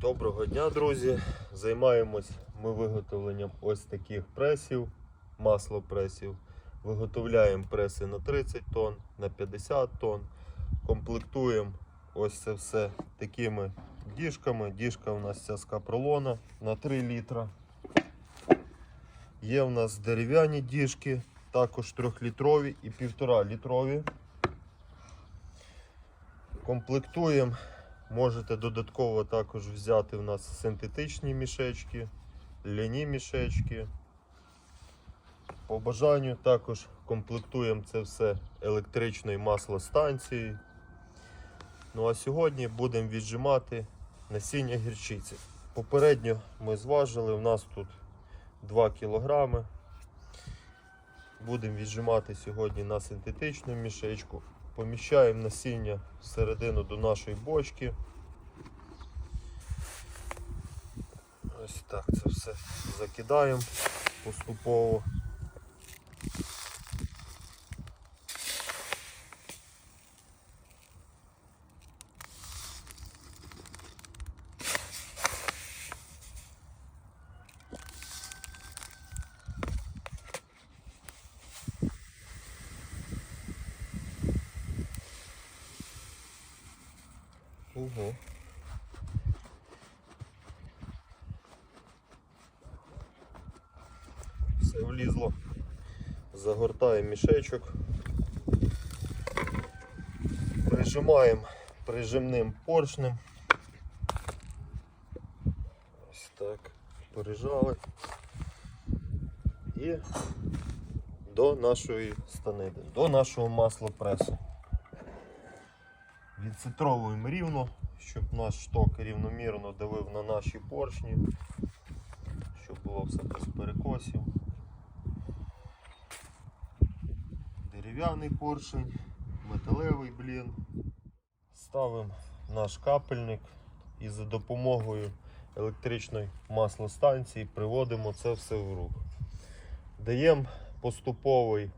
Доброго дня, друзі! Займаємось ми виготовленням ось таких пресів, маслопресів. Виготовляємо преси на 30 тонн, на 50 тонн. Комплектуємо ось це все такими діжками. Діжка у нас ця з капролона на 3 літра. Є у нас дерев'яні діжки, також 3-літрові і 1,5 літрові. Комплектуємо Можете додатково також взяти в нас синтетичні мішечки, ляні мішечки. По бажанню також комплектуємо це все електричною маслостанцією. Ну а сьогодні будемо віджимати насіння гірчиці. Попередньо ми зважили, у нас тут 2 кг. Будемо віджимати сьогодні на синтетичну мішечку. Поміщаємо насіння всередину до нашої бочки. Ось так це все закидаємо поступово. Ого. Все влізло. Загортаємо мішечок. Прижимаємо прижимним поршнем. Ось так. Прижали. І до нашої станини, до нашого маслопресу. Відцитровуємо рівно, щоб наш шток рівномірно давив на наші поршні, щоб було все без перекосів. Дерев'яний поршень, металевий блін. Ставимо наш капельник і за допомогою електричної маслостанції приводимо це все в рух. Даємо поступовий,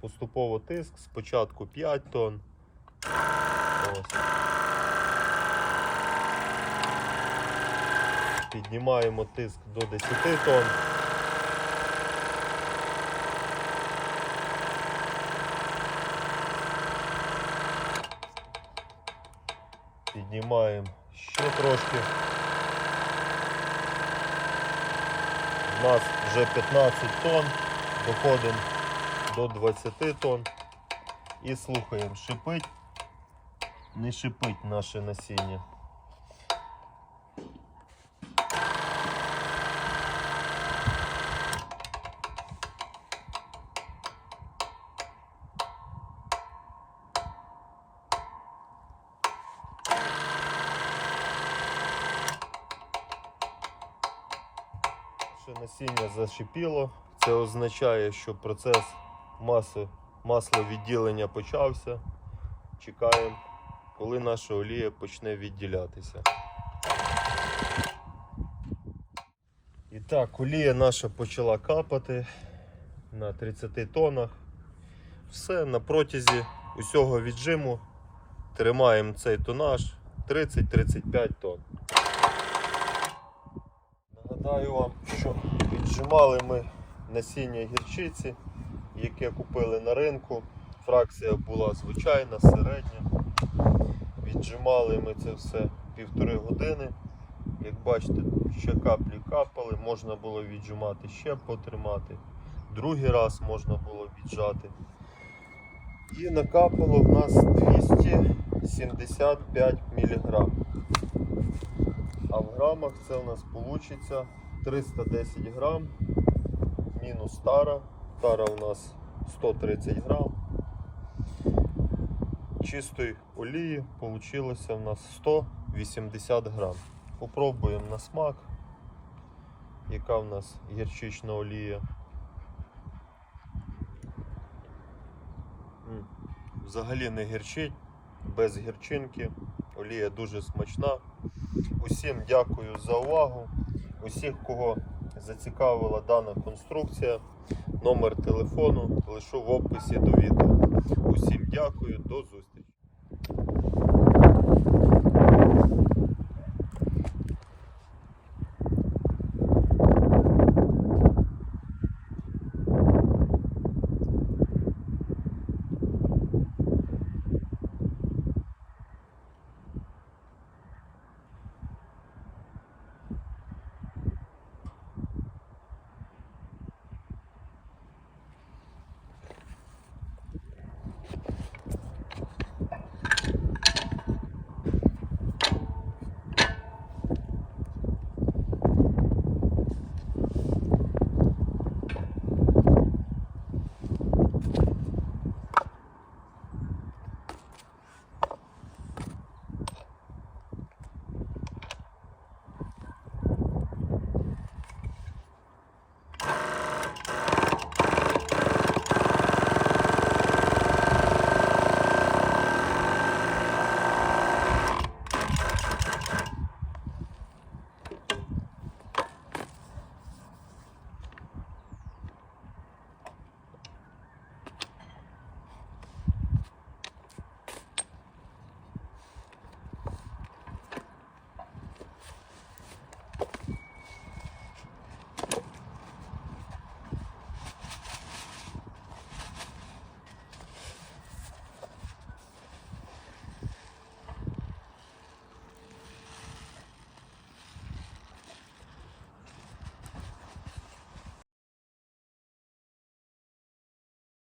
поступово тиск, спочатку 5 тонн. Ось. Піднімаємо тиск до 10 тонн. Піднімаємо ще трошки. У нас вже 15 тонн, доходимо до 20 тонн і слухаємо, шипить не шипить наше насіння. Насіння зашипіло. Це означає, що процес маси, масловідділення почався. Чекаємо коли наша олія почне відділятися. І так, олія наша почала капати на 30 тоннах. Все на протязі усього віджиму тримаємо цей тонаж 30-35 тонн. Нагадаю вам, що віджимали ми насіння гірчиці, яке купили на ринку. Фракція була звичайна, середня. Віджимали ми це все півтори години. Як бачите, ще каплі капали, можна було віджимати ще потримати. Другий раз можна було віджати. І накапало в нас 275 мг. А в грамах це у нас вийде 310 грам мінус тара. Тара у нас 130 грам чистої олії вийшло в нас 180 грам. Попробуємо на смак, яка в нас гірчична олія. Взагалі не гірчить, без гірчинки. Олія дуже смачна. Усім дякую за увагу. Усіх, кого зацікавила дана конструкція, номер телефону лишу в описі до відео. Усім дякую, до зустрічі.